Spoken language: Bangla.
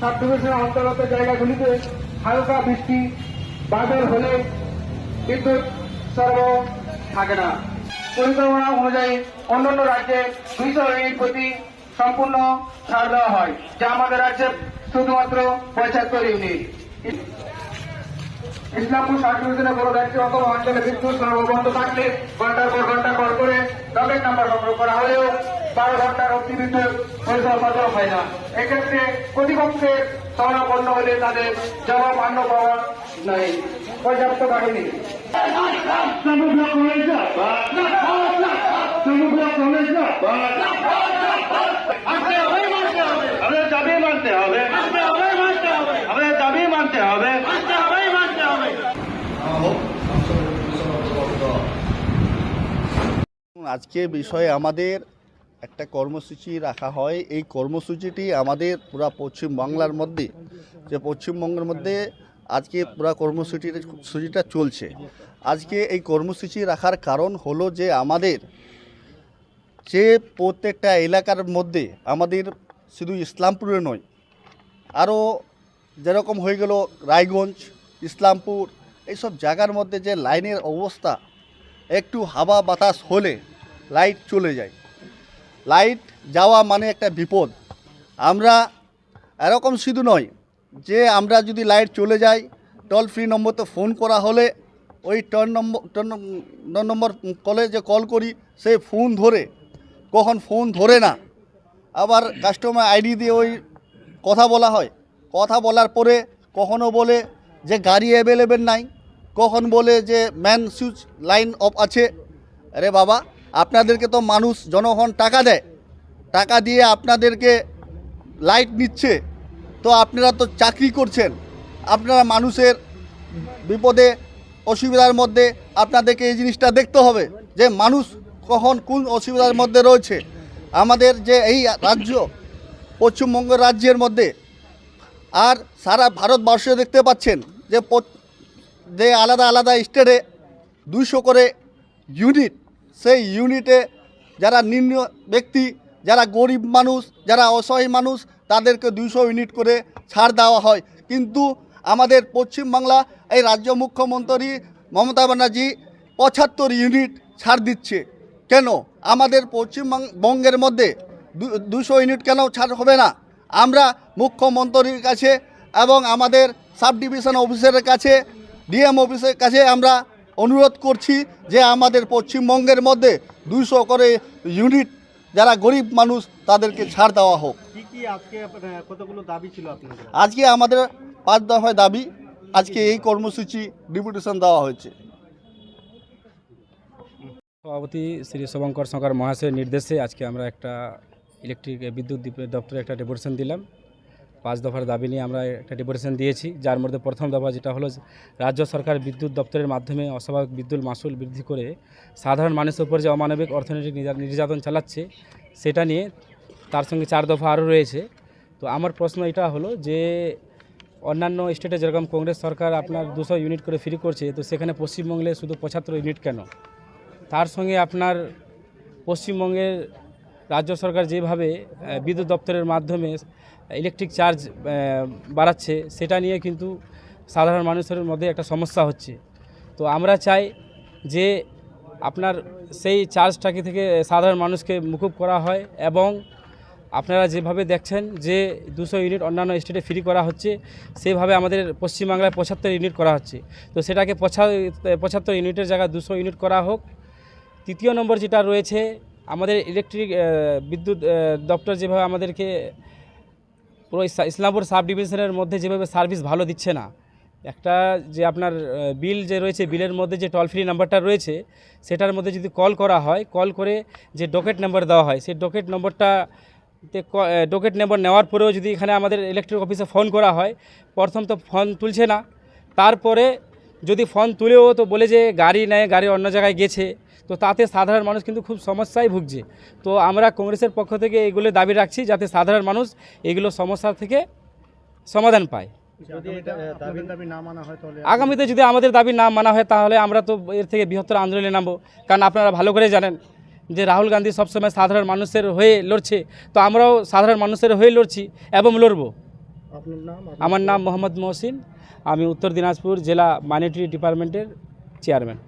সাব ডিভিশনের অন্তর্গত জায়গাগুলিতে হালকা বৃষ্টি, বাদল হলে বিদ্যুৎ সরবরাহ থাকে না। পরিকল্পনা অনুযায়ী অন্যান্য রাজ্যে দুইশো ইউনিট প্রতি সম্পূর্ণ ছাড় দেওয়া হয়, যা আমাদের রাজ্যে শুধুমাত্র পঁচাত্তর ইউনিট ইসলামপুর সার্টিফিকেশনের কোনো ব্যক্তি অথবা অঞ্চলে বিদ্যুৎ সরবরাহ বন্ধ থাকলে ঘণ্টার পর ঘণ্টা কল করে ডকেট নাম্বার সংগ্রহ করা হলেও বারো ঘণ্টার অব্দি বিদ্যুৎ পরিষেবা দেওয়া হয় না। এক্ষেত্রে প্রতিপক্ষের সমাপন্ন হলে তাদের জবাব মান্য পাওয়া নাই। পর্যাপ্ত বাহিনী। সমগ্র কলেজ সমগ্র কলেজ আমাদের দাবি মানতে হবে। আমাদের দাবি মানতে হবে। আজকে বিষয়ে আমাদের একটা কর্মসূচি রাখা হয়। এই কর্মসূচিটি আমাদের পুরা পশ্চিম বাংলার মধ্যে, যে পশ্চিমবঙ্গের মধ্যে আজকে পুরা কর্মসূচির সূচিটা চলছে। আজকে এই কর্মসূচি রাখার কারণ হলো যে আমাদের যে প্রত্যেকটা এলাকার মধ্যে আমাদের শুধু ইসলামপুরে নয় আরও যেরকম হয়ে গেল রায়গঞ্জ, ইসলামপুর, এইসব জায়গার মধ্যে যে লাইনের অবস্থা, একটু হাওয়া বাতাস হলে লাইট চলে যায়। লাইট যাওয়া মানে একটা বিপদ। আমরা এরকম শুধু নয় যে আমরা যদি লাইট চলে যাই টোল ফ্রি নম্বরতে ফোন করা হলে ওই টন নম্বর টন নম্বর কলে যে কল করি, সেই ফোন ধরে, কখন ফোন ধরে না। আবার কাস্টমার আইডি দিয়ে ওই কথা বলা হয়। কথা বলার পরে কখনো বলে যে গাড়ি অ্যাভেলেবেল নাই, কখন বলে যে ম্যান সুইচ লাইন অফ আছে। আরে বাবা আপনাদেরকে তো মানুষ, জনগণ টাকা দেয়। টাকা দিয়ে আপনাদেরকে লাইট নিচ্ছে। তো আপনারা তো চাকরি করছেন। আপনারা মানুষের বিপদে, অসুবিধার মধ্যে আপনাদেরকে এই জিনিসটা দেখতে হবে যে মানুষ কখন কোন অসুবিধার মধ্যে রয়েছে। আমাদের যে এই রাজ্য, পশ্চিমবঙ্গ রাজ্যের মধ্যে আর সারা ভারতবর্ষে দেখতে পাচ্ছেন যে যে আলাদা আলাদা স্টেটে দুইশো করে ইউনিট সেই ইউনিটে যারা নিম্ন ব্যক্তি, যারা গরিব মানুষ, যারা অসহায় মানুষ, তাদেরকে দুইশো ইউনিট করে ছাড় দেওয়া হয়। কিন্তু আমাদের পশ্চিমবাংলা এই রাজ্য মুখ্যমন্ত্রী মমতা ব্যানার্জি পঁচাত্তর ইউনিট ছাড় দিচ্ছে। কেন? আমাদের পশ্চিমবঙ্গের মধ্যে দুশো ইউনিট কেন ছাড় হবে না? আমরা মুখ্যমন্ত্রীর কাছে এবং আমাদের সাব ডিভিশন অফিসারের কাছে ডিএম অফিসের কাছে আমরা অনুরোধ করছি যে আমাদের পশ্চিমবঙ্গের মধ্যে দুইশো করে ইউনিট যারা গরিব মানুষ তাদেরকে ছাড় দেওয়া হোক। কি কি আজকে আপনার কতগুলো দাবি ছিল আজকে আমাদের পাঁচ দফায় দাবি আজকে এই কর্মসূচি ডিপুটেশন দেওয়া হয়েছে। সভাপতি শ্রী শুভঙ্কর শঙ্কর মহাশয়ের নির্দেশে আজকে আমরা একটা ইলেকট্রিক বিদ্যুৎ দপ্তরে একটা ডেপুটেশন দিলাম। পাঁচ দফার দাবি নিয়ে আমরা একটা ডেপুটেশন দিয়েছি। যার মধ্যে প্রথম দফা যেটা হলো রাজ্য সরকার বিদ্যুৎ দপ্তরের মাধ্যমে অস্বাভাবিক বিদ্যুৎ মাসুল বৃদ্ধি করে সাধারণ মানুষের উপর যে অমানবিক অর্থনৈতিক নির্যাতন চালাচ্ছে, সেটা নিয়ে তার সঙ্গে চার দফা আরও রয়েছে। তো আমার প্রশ্ন এটা হলো যে, অন্যান্য স্টেটে যেরকম কংগ্রেস সরকার আপনার দুশো ইউনিট করে ফ্রি করছে, তো সেখানে পশ্চিমবঙ্গে শুধু পঁচাত্তর ইউনিট কেন? তার সঙ্গে আপনার পশ্চিমবঙ্গের রাজ্য সরকার যেভাবে বিদ্যুৎ দপ্তরের মাধ্যমে ইলেকট্রিক চার্জ বাড়াচ্ছে, সেটা নিয়ে কিন্তু সাধারণ মানুষের মধ্যে একটা সমস্যা হচ্ছে। তো আমরা চাই যে আপনার সেই চার্জটাকে থেকে সাধারণ মানুষকে মুকুব করা হয় এবং আপনারা যেভাবে দেখছেন যে দুশো ইউনিট অন্যান্য স্টেটে ফ্রি করা হচ্ছে, সেভাবে আমাদের পশ্চিমবাংলায় পঁচাত্তর ইউনিট করা হচ্ছে। তো সেটাকে পঁচা পঁচাত্তর ইউনিটের জায়গায় দুশো ইউনিট করা হোক। তৃতীয় নম্বর যেটা রয়েছে আমাদের ইলেকট্রিক বিদ্যুৎ দপ্তর যেভাবে আমাদেরকে পুরো ইসলামপুর সাব ডিভিশনের মধ্যে যেভাবে সার্ভিস ভালো দিচ্ছে না, একটা যে আপনার বিল যে রয়েছে বিলের মধ্যে যে টোল ফ্রি নাম্বারটা রয়েছে, সেটার মধ্যে যদি কল করা হয় কল করে যে ডকেট নাম্বার দেওয়া হয়, সেই ডকেট নম্বরটা ডকেট নাম্বার নেওয়ার পরেও যদি এখানে আমাদের ইলেকট্রিক অফিসে ফোন করা হয়, প্রথম তো ফোন তুলছে না, তারপরে যদি ফোন তুলেও তো বলে যে গাড়ি নেয়, গাড়ি অন্য জায়গায় গেছে তো তাতে সাধারণ মানুষ কিন্তু খুব সমস্যায় ভুগছে। তো আমরা কংগ্রেসের পক্ষ থেকে এগুলো দাবি রাখছি যাতে সাধারণ মানুষ এগুলো সমস্যা থেকে সমাধান পায়। আগামীতে যদি আমাদের দাবি না মানা হয় তাহলে আমরা তো এর থেকে বৃহত্তর আন্দোলনে নামবো। কারণ আপনারা ভালো করে জানেন যে রাহুল গান্ধী সবসময় সাধারণ মানুষের হয়ে লড়ছে। তো আমরাও সাধারণ মানুষের হয়ে লড়ছি এবং লড়বো। আমার নাম? মোহাম্মদ মহসিন। আমি উত্তর দিনাজপুর জেলা মানিটারি ডিপার্টমেন্টের চেয়ারম্যান।